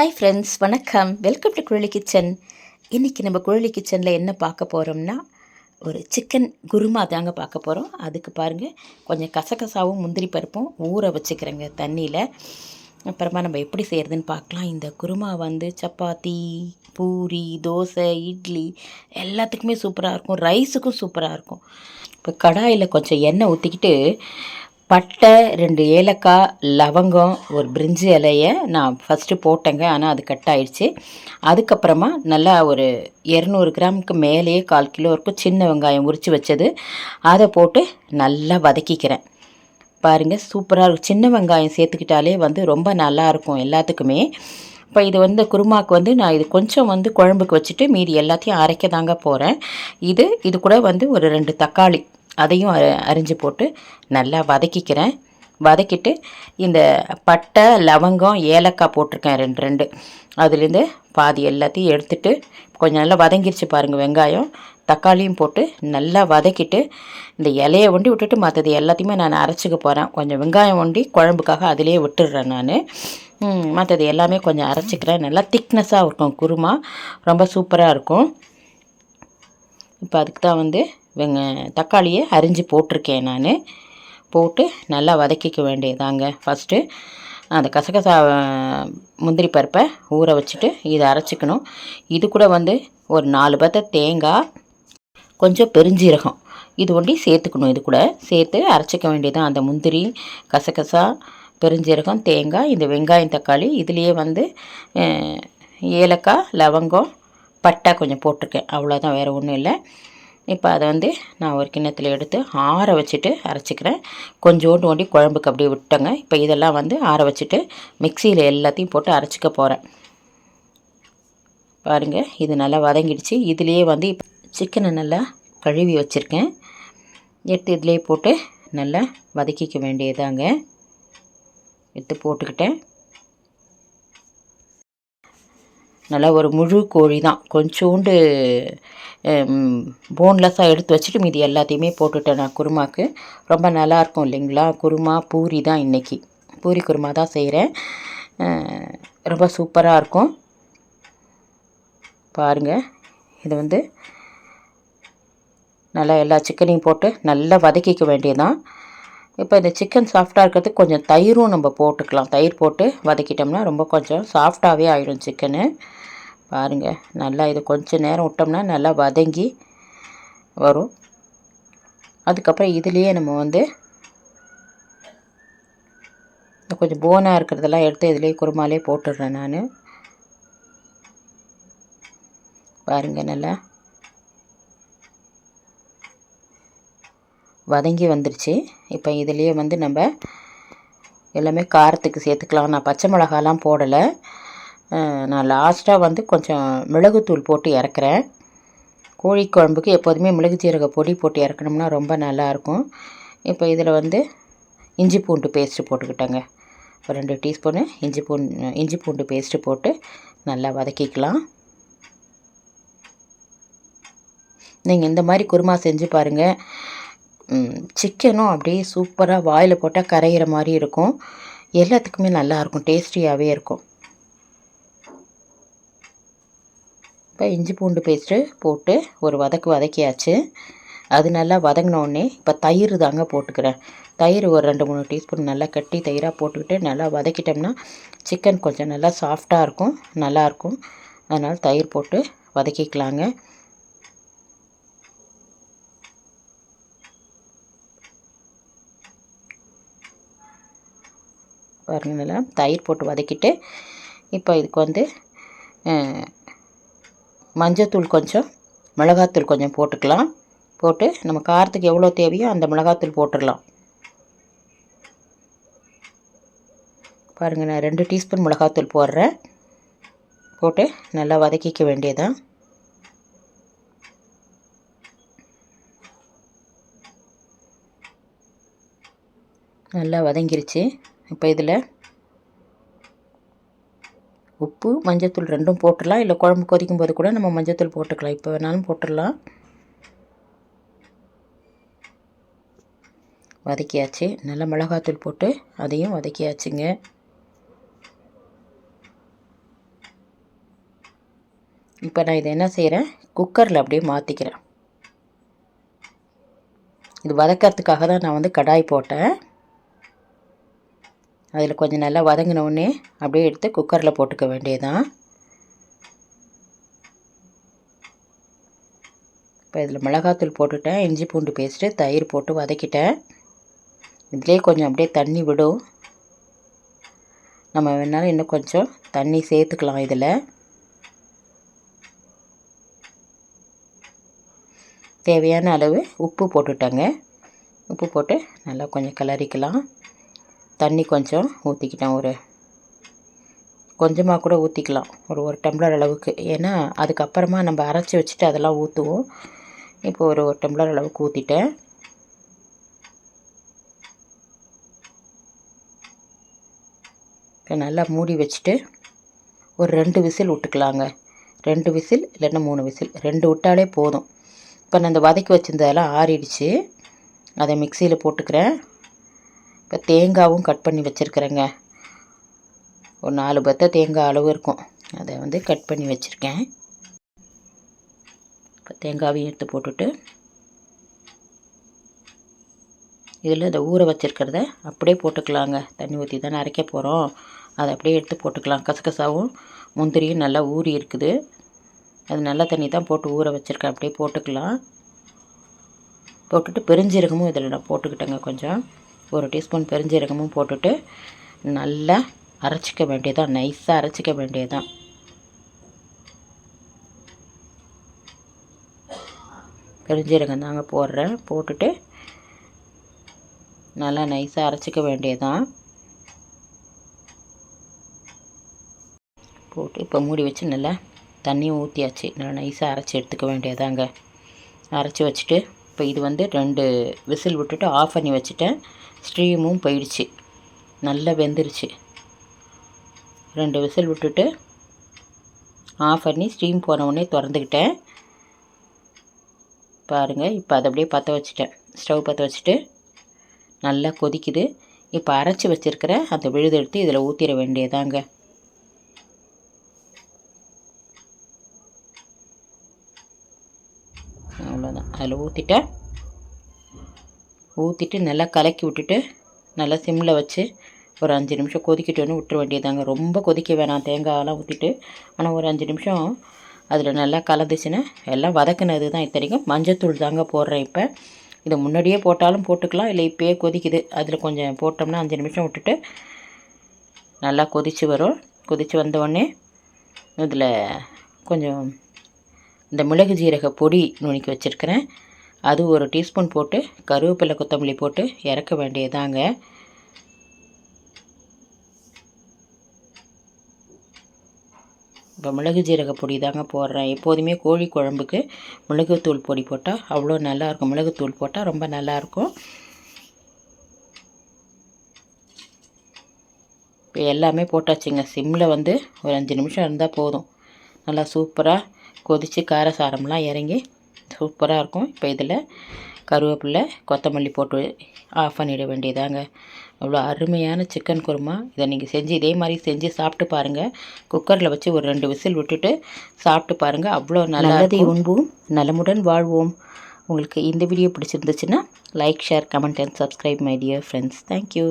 Hi friends வணக்கம். Welcome to Kuzhali kitchen இன்றைக்கி நம்ம குழலி கிச்சனில் என்ன பார்க்க போகிறோம்னா ஒரு சிக்கன் குருமா தாங்க பார்க்க போகிறோம் அதுக்கு பாருங்கள் கொஞ்சம் கசகசாவும் முந்திரி பருப்பும் ஊற வச்சுக்கிறேங்க தண்ணியில். அப்புறமா நம்ம எப்படி செய்கிறதுன்னு பார்க்கலாம். இந்த குருமா வந்து சப்பாத்தி பூரி தோசை இட்லி எல்லாத்துக்குமே சூப்பராக இருக்கும். ரைஸுக்கும் சூப்பராக இருக்கும். இப்போ கடாயில் கொஞ்சம் எண்ணெய் ஊற்றிக்கிட்டு பட்டை ரெண்டு ஏலக்காய் லவங்கம் ஒரு பிரிஞ்சி இலையை நான் ஃபஸ்ட்டு போட்டேங்க. ஆனால் அது கட் ஆயிடுச்சு. அதுக்கப்புறமா நல்லா ஒரு இரநூறு கிராமுக்கு மேலேயே கால் கிலோ இருக்கும் சின்ன வெங்காயம் உரித்து வச்சது. அதை போட்டு நல்லா வதக்கிக்கிறேன். பாருங்கள் சூப்பராக இருக்கும். சின்ன வெங்காயம் சேர்த்துக்கிட்டாலே வந்து ரொம்ப நல்லா இருக்கும் எல்லாத்துக்குமே. இப்போ இது வந்து குருமாவுக்கு வந்து நான் இது கொஞ்சம் வந்து குழம்புக்கு வச்சுட்டு மீதி எல்லாத்தையும் அரைக்க தாங்க போகிறேன் இது இது கூட வந்து ஒரு ரெண்டு தக்காளி. அதையும் அரிஞ்சு போட்டு நல்லா வதக்கிக்கிறேன். வதக்கிட்டு இந்த பட்டை லவங்கம் ஏலக்காய் போட்டிருக்கேன் ரெண்டு ரெண்டு. அதுலேருந்து பாதி எல்லாத்தையும் எடுத்துட்டு கொஞ்சம் நல்லா வதங்கிருச்சு பாருங்கள் வெங்காயம். தக்காளியும் போட்டு நல்லா வதக்கிட்டு இந்த இலையை ஒண்டி விட்டுட்டு மற்றது எல்லாத்தையுமே நான் அரைச்சிக்க போகிறேன் கொஞ்சம் வெங்காயம் ஒண்டி குழம்புக்காக அதிலே விட்டுடுறேன் நான். மற்றது எல்லாமே கொஞ்சம் அரைச்சிக்கிறேன். நல்லா திக்னஸாக இருக்கும். குருமா ரொம்ப சூப்பராக இருக்கும். இப்போ அதுக்கு தான் வந்து வெங்க தக்காளியை அரிஞ்சு போட்டிருக்கேன் நான். போட்டு நல்லா வதக்கிக்க வேண்டியதாங்க. ஃபஸ்ட்டு அந்த கசகசா முந்திரி பருப்பை ஊற வச்சுட்டு இதை அரைச்சிக்கணும். இது கூட வந்து ஒரு நாலு பத்த தேங்காய் கொஞ்சம் பெருஞ்சீரகம். இது ஒண்டி சேர்த்துக்கணும். இது கூட சேர்த்து அரைச்சிக்க வேண்டியதான் அந்த முந்திரி கசகசா பெருஞ்சீரகம் தேங்காய் இந்த வெங்காயம் தக்காளி இதுலேயே வந்து ஏலக்காய் லவங்கம் பட்டை கொஞ்சம் போட்டிருக்கேன். அவ்வளோதான் வேறு ஒன்றும் இல்லை. இப்போ அதை வந்து நான் ஒரு கிண்ணத்தில் எடுத்து ஆற வச்சுட்டு அரைச்சிக்கிறேன். கொஞ்சோண்டு ஒண்டி குழம்புக்கு அப்படியே விட்டேங்க இப்போ இதெல்லாம் வந்து ஆற வச்சுட்டு மிக்சியில் எல்லாத்தையும் போட்டு அரைச்சிக்க போகிறேன் பாருங்கள் இது நல்லா வதங்கிடுச்சு. இதுலேயே வந்து இப்போ சிக்கனை நல்லா கழுவி வச்சுருக்கேன். எடுத்து இதுலேயே போட்டு நல்லா வதக்கிக்க வேண்டியதாங்க. எடுத்து போட்டுக்கிட்டேன். நல்லா ஒரு முழு கோழி தான். கொஞ்சோண்டு போன்லெஸ்ஸாக எடுத்து வச்சுட்டு மீதி எல்லாத்தையுமே போட்டுட்டேன் நான் குருமாக்கு. ரொம்ப நல்லாயிருக்கும் இல்லைங்களா? குருமா பூரி தான் இன்றைக்கி பூரி குருமா தான் செய்கிறேன் ரொம்ப சூப்பராக இருக்கும். பாருங்கள் இது வந்து நல்லா எல்லா சிக்கனையும் போட்டு நல்லா வதக்கிக்க வேண்டியதான் இப்போ இந்த சிக்கன் சாஃப்டாக இருக்கிறதுக்கு கொஞ்சம் தயிரும் நம்ம போட்டுக்கலாம். தயிர் போட்டு வதக்கிட்டோம்னா ரொம்ப கொஞ்சம் சாஃப்டாகவே ஆயிடும் சிக்கனு. பாருங்கள் நல்லா இது கொஞ்சம் நேரம் விட்டோம்னா நல்லா வதங்கி வரும். அதுக்கப்புறம் இதுலேயே நம்ம வந்து கொஞ்சம் போனாக இருக்கிறதெல்லாம் எடுத்து இதுலேயே குருமாலே போட்டுடுறேன் நான். பாருங்கள் நல்லா வதங்கி வந்துருச்சு. இப்போ இதுலேயே வந்து நம்ம எல்லாமே காரத்துக்கு சேர்த்துக்கலாம். நான் பச்சை மிளகாலாம் போடலை. நான் லாஸ்ட்டாக வந்து கொஞ்சம் மிளகுத்தூள் போட்டு இறக்குறேன். கோழி குழம்புக்கு எப்போதுமே மிளகு ஜீரக பொடி போட்டு இறக்கணும்னா ரொம்ப நல்லாயிருக்கும் இப்போ இதில் வந்து இஞ்சி பூண்டு பேஸ்ட்டு போட்டுக்கிட்டேங்க. ஒரு ரெண்டு டீஸ்பூனு இஞ்சி பூண்டு இஞ்சி பூண்டு பேஸ்ட்டு போட்டு நல்லா வதக்கிக்கலாம். நீங்கள் இந்த மாதிரி குருமா செஞ்சு பாருங்கள் சிக்கனும் அப்படியே சூப்பராக வாயில் போட்டால் கரையிற மாதிரி இருக்கும். எல்லாத்துக்குமே நல்லாயிருக்கும் டேஸ்டியாகவே இருக்கும். இப்போ இஞ்சி பூண்டு பேஸ்ட்டு போட்டு ஒரு வதக்கு வதக்கியாச்சு. அது நல்லா வதங்கினோடனே இப்போ தயிர் தாங்க போட்டுக்கிறேன். தயிர் ஒரு ரெண்டு மூணு டீஸ்பூன் நல்லா கட்டி தயிராக போட்டுக்கிட்டு நல்லா வதக்கிட்டோம்னா சிக்கன் கொஞ்சம் நல்லா சாஃப்டாக இருக்கும் நல்லாயிருக்கும் அதனால் தயிர் போட்டு வதக்கிக்கலாங்க. பாருங்க நல்லா தயிர் போட்டு வதக்கிட்டு இப்போ இதுக்கு வந்து மஞ்சத்தூள் கொஞ்சம் மிளகாத்தூள் கொஞ்சம் போட்டுக்கலாம். போட்டு நம்ம காரத்துக்கு எவ்வளோ தேவையோ அந்த மிளகாத்தூள் போட்டுடலாம். பாருங்கள் நான் ரெண்டு டீஸ்பூன் மிளகாத்தூள் போடுறேன். போட்டு நல்லா வதக்கிக்க வேண்டியதான் நல்லா வதங்கிருச்சு. இப்போ இதில் உப்பு மஞ்சத்தூள் ரெண்டும் போட்டுடலாம். இல்லை குழம்பு கொதிக்கும் போது கூட நம்ம மஞ்சத்தூள் போட்டுக்கலாம். இப்போ வேணாலும் போட்டுடலாம். வதக்கியாச்சு. நல்லா மிளகாத்தூள் போட்டு அதையும் வதக்கியாச்சுங்க. இப்போ நான் இதை என்ன செய்கிறேன் குக்கரில் அப்படியே மாற்றிக்கிறேன் இது வதக்கிறதுக்காக தான் நான் வந்து கடாய் போட்டேன். அதில் கொஞ்சம் நல்லா வதங்கினோடனே அப்படியே எடுத்து குக்கரில் போட்டுக்க வேண்டியதுதான். இப்போ இதில் மிளகாத்தூள் போட்டுட்டேன். இஞ்சி பூண்டு பேஸ்ட்டு தயிர் போட்டு வதக்கிட்டேன். இதிலே கொஞ்சம் அப்படியே தண்ணி விடும். நம்ம வேணாலும் இன்னும் கொஞ்சம் தண்ணி சேர்த்துக்கலாம் இதில். தேவையான அளவு உப்பு போட்டுட்டேங்க. உப்பு போட்டு நல்லா கொஞ்சம் கிளறிக்கலாம். தண்ணி கொஞ்சம் ஊற்றிக்கிட்டேன் ஒரு கொஞ்சமாக கூட ஊற்றிக்கலாம் ஒரு ஒரு டம்ளர் அளவுக்கு. ஏன்னா அதுக்கப்புறமா நம்ம அரைச்சி வச்சுட்டு அதெல்லாம் ஊற்றுவோம் இப்போ ஒரு ஒரு டம்ளர் அளவுக்கு ஊற்றிட்டேன் இப்போ நல்லா மூடி வச்சுட்டு ஒரு ரெண்டு விசில் விட்டுக்கலாங்க. ரெண்டு விசில் இல்லைன்னா மூணு விசில். ரெண்டு விட்டாலே போதும். இப்போ நான் இந்த வதக்கி வச்சுருந்ததெல்லாம் ஆறிடுச்சு. அதை மிக்சியில் போட்டுக்கிறேன். இப்போ தேங்காவும் கட் பண்ணி வச்சுருக்குறேங்க. ஒரு நாலு பத்த தேங்காய் அளவு இருக்கும். அதை வந்து கட் பண்ணி வச்சுருக்கேன். இப்போ தேங்காவையும் எடுத்து போட்டுட்டு இதில் இந்த ஊற வச்சுருக்கிறத அப்படியே போட்டுக்கலாங்க. தண்ணி ஊற்றி தானே அரைக்க போகிறோம் அதை அப்படியே எடுத்து போட்டுக்கலாம். கசகசாவும் முந்திரியும் நல்லா ஊறி இருக்குது. அது நல்ல தண்ணி தான் போட்டு ஊற வச்சுருக்கேன். அப்படியே போட்டுக்கலாம். போட்டுட்டு பெருஞ்சீரகமும் இதில் நான் போட்டுக்கிட்டேங்க கொஞ்சம். ஒரு டீஸ்பூன் பெருஞ்சீரகமும் போட்டுட்டு நல்லா அரைச்சிக்க வேண்டியதான் நைஸாக அரைச்சிக்க வேண்டியதான் பெருஞ்சீரகம் தாங்க போடுறேன். போட்டுட்டு நல்லா நைஸாக அரைச்சிக்க வேண்டியதான் போட்டு இப்போ மூடி வச்சு நல்லா தண்ணியும் ஊற்றியாச்சு நல்லா நைஸாக அரைச்சி எடுத்துக்க வேண்டியதாங்க. அரைச்சி வச்சுட்டு இப்போ இது வந்து ரெண்டு விசில் விட்டுட்டு ஆஃப் பண்ணி வச்சுட்டேன். ஸ்ட்ரீமும் போயிடுச்சு. நல்லா வெந்துருச்சு. ரெண்டு விசில் விட்டுட்டு ஆஃப் பண்ணி ஸ்டீம் போன உடனே திறந்துக்கிட்டேன். பாருங்கள் இப்போ அதை அப்படியே பற்ற வச்சுட்டேன். ஸ்டவ் பற்ற வச்சுட்டு நல்லா கொதிக்குது. இப்போ அரைச்சி வச்சுருக்கிற அந்த விழுது எடுத்து இதில் ஊற்றிட வேண்டியதாங்க. அவ்வளோதான் அதில் ஊற்றிட்டேன் ஊற்றிட்டு நல்லா கலக்கி விட்டுட்டு நல்லா சிம்மில் வச்சு ஒரு அஞ்சு நிமிஷம் கொதிக்கிட்டோன்னு விட்டுற வேண்டியதாங்க ரொம்ப கொதிக்க வேணாம். தேங்காயெல்லாம் ஊற்றிட்டு ஆனால் ஒரு அஞ்சு நிமிஷம் அதில் நல்லா கலந்துச்சுன்னா எல்லாம் வதக்குனது தான் இத்தனைக்கும். மஞ்சத்தூள் தாங்க போடுறேன் இப்போ. இதை முன்னாடியே போட்டாலும் போட்டுக்கலாம். இல்லை இப்போயே கொதிக்குது. அதில் கொஞ்சம் போட்டோம்னா அஞ்சு நிமிஷம் விட்டுட்டு நல்லா கொதித்து வரும். கொதித்து வந்தோடனே இதில் கொஞ்சம் இந்த மிளகு ஜீரக பொடி நுணுக்கி வச்சுருக்கிறேன். அது ஒரு டீஸ்பூன் போட்டு கருவேப்பிலை கொத்தமல்லி போட்டு இறக்க வேண்டியதாங்க. இப்போ மிளகு ஜீரக பொடி தாங்க போடுறேன். எப்போதுமே கோழி குழம்புக்கு மிளகுத்தூள் பொடி போட்டால் அவ்வளோ நல்லாயிருக்கும். மிளகுத்தூள் போட்டால் ரொம்ப நல்லாயிருக்கும். இப்போ எல்லாமே போட்டாச்சுங்க. சிம்மில் வந்து ஒரு அஞ்சு நிமிஷம் இருந்தால் போதும். நல்லா சூப்பராக கொதித்து காரசாரம்லாம் இறங்கி சூப்பராக இருக்கும். இப்போ இதில் கருவேப்பிலை கொத்தமல்லி போட்டு ஆஃப் பண்ணிட வேண்டியதாங்க. அவ்வளோ அருமையான சிக்கன் குருமா. இதை நீங்கள் செஞ்சு இதே மாதிரி செஞ்சு சாப்பிட்டு பாருங்கள் குக்கரில் வச்சு ஒரு ரெண்டு விசில் விட்டுட்டு சாப்பிட்டு பாருங்கள் அவ்வளோ நல்லதை உண்போம் நலமுடன் வாழ்வோம். உங்களுக்கு இந்த வீடியோ பிடிச்சிருந்துச்சுன்னா like share comment and subscribe my dear friends thank you